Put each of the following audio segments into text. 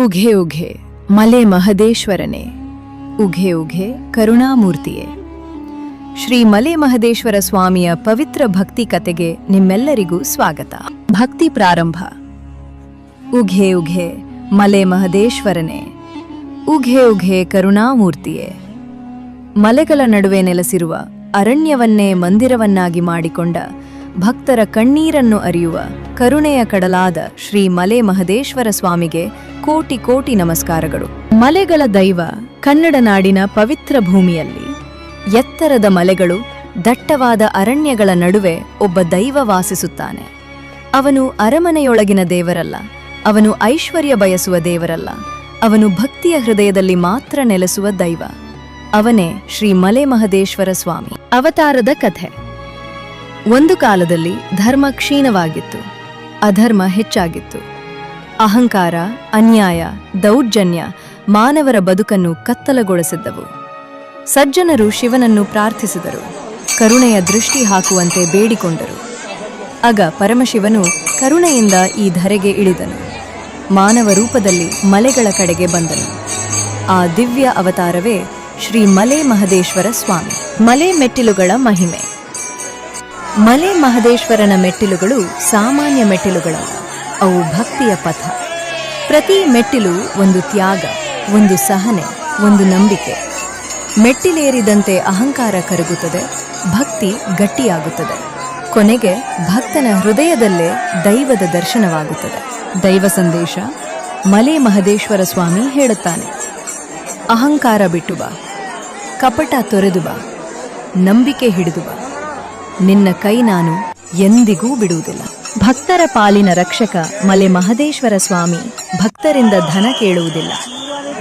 ಉಘೆ ಉಘೆ, ಮಲೆ ಮಹದೇಶ್ವರನೇ. ಉಘೆ ಉಘೆ, ಕರುಣಾಮೂರ್ತಿಯೇ. ಶ್ರೀ ಮಲೆ ಮಹದೇಶ್ವರ ಸ್ವಾಮಿಯ ಪವಿತ್ರ ಭಕ್ತಿ ಕತೆಗೆ ನಿಮ್ಮೆಲ್ಲರಿಗೂ ಸ್ವಾಗತ. ಭಕ್ತಿ ಪ್ರಾರಂಭ. ಉಘೆ ಉಘೆ, ಮಲೆ ಮಹದೇಶ್ವರನೇ. ಉಘೆ ಉಘೆ, ಕರುಣಾಮೂರ್ತಿಯೇ. ಮಲೆಗಳ ನಡುವೆ ನೆಲೆಸಿರುವ ಅರಣ್ಯವನ್ನೇ ಮಂದಿರವನ್ನಾಗಿ ಮಾಡಿಕೊಂಡ ಭಕ್ತರ ಕಣ್ಣೀರನ್ನು ಅರಿಯುವ ಕರುಣೆಯ ಕಡಲಾದ ಶ್ರೀ ಮಲೆ ಮಹದೇಶ್ವರ ಸ್ವಾಮಿಗೆ ಕೋಟಿ ಕೋಟಿ ನಮಸ್ಕಾರಗಳು. ಮಲೆಗಳ ದೈವ ಕನ್ನಡ ನಾಡಿನ ಪವಿತ್ರ ಭೂಮಿಯಲ್ಲಿ ಎತ್ತರದ ಮಲೆಗಳು ದಟ್ಟವಾದ ಅರಣ್ಯಗಳ ನಡುವೆ ಒಬ್ಬ ದೈವ ವಾಸಿಸುತ್ತಾನೆ. ಅವನು ಅರಮನೆಯೊಳಗಿನ ದೇವರಲ್ಲ, ಅವನು ಐಶ್ವರ್ಯ ಬಯಸುವ ದೇವರಲ್ಲ, ಅವನು ಭಕ್ತಿಯ ಹೃದಯದಲ್ಲಿ ಮಾತ್ರ ನೆಲೆಸುವ ದೈವ. ಅವನೇ ಶ್ರೀ ಮಲೆ ಮಹದೇಶ್ವರ ಸ್ವಾಮಿ. ಅವತಾರದ ಕಥೆ. ಒಂದು ಕಾಲದಲ್ಲಿ ಧರ್ಮ ಕ್ಷೀಣವಾಗಿತ್ತು, ಅಧರ್ಮ ಹೆಚ್ಚಾಗಿತ್ತು. ಅಹಂಕಾರ, ಅನ್ಯಾಯ, ದೌರ್ಜನ್ಯ ಮಾನವರ ಬದುಕನ್ನು ಕತ್ತಲಗೊಳಿಸಿದ್ದವು. ಸಜ್ಜನರು ಶಿವನನ್ನು ಪ್ರಾರ್ಥಿಸಿದರು, ಕರುಣೆಯ ದೃಷ್ಟಿ ಹಾಕುವಂತೆ ಬೇಡಿಕೊಂಡರು. ಆಗ ಪರಮಶಿವನು ಕರುಣೆಯಿಂದ ಈ ಧರೆಗೆ ಇಳಿದನು. ಮಾನವ ರೂಪದಲ್ಲಿ ಮಲೆಗಳ ಕಡೆಗೆ ಬಂದನು. ಆ ದಿವ್ಯ ಅವತಾರವೇ ಶ್ರೀ ಮಲೆ ಮಹದೇಶ್ವರ ಸ್ವಾಮಿ. ಮಲೆ ಮೆಟ್ಟಿಲುಗಳ ಮಹಿಮೆ. ಮಲೆ ಮಹದೇಶ್ವರನ ಮೆಟ್ಟಿಲುಗಳು ಸಾಮಾನ್ಯ ಮೆಟ್ಟಿಲುಗಳಲ್ಲ ಅವು ಭಕ್ತಿಯ ಪಥ. ಪ್ರತಿ ಮೆಟ್ಟಿಲು ಒಂದು ತ್ಯಾಗ, ಒಂದು ಸಹನೆ, ಒಂದು ನಂಬಿಕೆ. ಮೆಟ್ಟಿಲೇರಿದಂತೆ ಅಹಂಕಾರ ಕರಗುತ್ತದೆ, ಭಕ್ತಿ ಗಟ್ಟಿಯಾಗುತ್ತದೆ. ಕೊನೆಗೆ ಭಕ್ತನ ಹೃದಯದಲ್ಲೇ ದೈವದ ದರ್ಶನವಾಗುತ್ತದೆ. ದೈವ ಸಂದೇಶ ಮಲೆ ಮಹದೇಶ್ವರ ಸ್ವಾಮಿ ಹೇಳುತ್ತಾನೆ. ಅಹಂಕಾರ ಬಿಟ್ಟು ಬಾ. ಕಪಟ ತೊರೆದು ಬಾ. ನಂಬಿಕೆ ಹಿಡಿದು ಬಾ. ನಿನ್ನ ಕೈ ನಾನು ಎಂದಿಗೂ ಬಿಡುವುದಿಲ್ಲ. ಭಕ್ತರ ಪಾಲಿನ ರಕ್ಷಕ ಮಲೆ ಮಹದೇಶ್ವರ ಸ್ವಾಮಿ ಭಕ್ತರಿಂದ ಧನ ಕೇಳುವುದಿಲ್ಲ,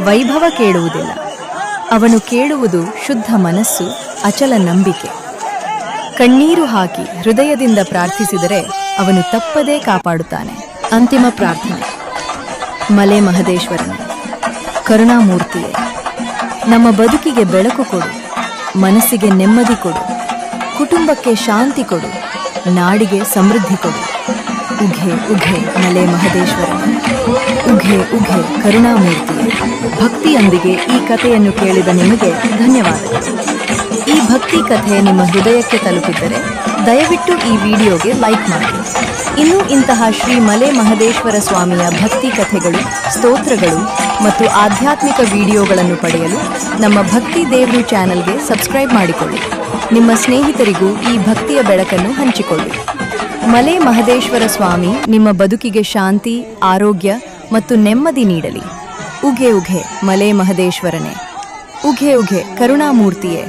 ವೈಭವ ಕೇಳುವುದಿಲ್ಲ. ಅವನು ಕೇಳುವುದು ಶುದ್ಧ ಮನಸ್ಸು, ಅಚಲ ನಂಬಿಕೆ. ಕಣ್ಣೀರು ಹಾಕಿ ಹೃದಯದಿಂದ ಪ್ರಾರ್ಥಿಸಿದರೆ ಅವನು ತಪ್ಪದೇ ಕಾಪಾಡುತ್ತಾನೆ. ಅಂತಿಮ ಪ್ರಾರ್ಥನೆ. ಮಲೆ ಮಹದೇಶ್ವರನೇ, ಕರುಣಾಮೂರ್ತಿಯೇ, ನಮ್ಮ ಬದುಕಿಗೆ ಬೆಳಕು ಕೊಡು, ಮನಸ್ಸಿಗೆ ನೆಮ್ಮದಿ ಕೊಡು. ಕುಟುಂಬಕ್ಕೆ ಶಾಂತಿ ಕೊಡು, ನಾಡಿಗೆ ಸಮೃದ್ಧಿ ಕೊಡು. ಉಘೆ ಉಘೆ, ಮಲೆ ಮಹದೇಶ್ವರ. ಉಘೆ ಉಘೆ, ಕರುಣಾಮೂರ್ತಿ. ಭಕ್ತಿಯೊಂದಿಗೆ ಈ ಕಥೆಯನ್ನು ಕೇಳಿದ ನಿಮಗೆ ಧನ್ಯವಾದಗಳು. ಈ ಭಕ್ತಿ ಕಥೆ ನಿಮ್ಮ ಹೃದಯಕ್ಕೆ ತಲುಪಿದ್ದರೆ ದಯವಿಟ್ಟು ಈ ವಿಡಿಯೋಗೆ ಲೈಕ್ ಮಾಡಿ. ಇನ್ನೂ ಇಂತಹ ಶ್ರೀ ಮಲೆ ಮಹದೇಶ್ವರ ಸ್ವಾಮಿಯ ಭಕ್ತಿ ಕಥೆಗಳು, ಸ್ತೋತ್ರಗಳು ಮತ್ತು ಆಧ್ಯಾತ್ಮಿಕ ವಿಡಿಯೋಗಳನ್ನು ಪಡೆಯಲು ನಮ್ಮ ಭಕ್ತಿ ದೇವ್ರು ಚಾನೆಲ್ಗೆ ಸಬ್ಸ್ಕ್ರೈಬ್ ಮಾಡಿಕೊಳ್ಳಿ. ನಿಮ್ಮ ಸ್ನೇಹಿತರಿಗೂ ಈ ಭಕ್ತಿಯ ಬೆಳಕನ್ನು ಹಂಚಿಕೊಳ್ಳಿ. ಮಲೆ ಮಹದೇಶ್ವರ ಸ್ವಾಮಿ ನಿಮ್ಮ ಬದುಕಿಗೆ ಶಾಂತಿ, ಆರೋಗ್ಯ ಮತ್ತು ನೆಮ್ಮದಿ ನೀಡಲಿ. ಉಘೆ ಉಘೆ ಮಲೆ ಮಹದೇಶ್ವರನೇ. ಉಘೆ ಉಘೆ ಕರುಣಾಮೂರ್ತಿಯೇ.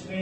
ಶ್ರೀ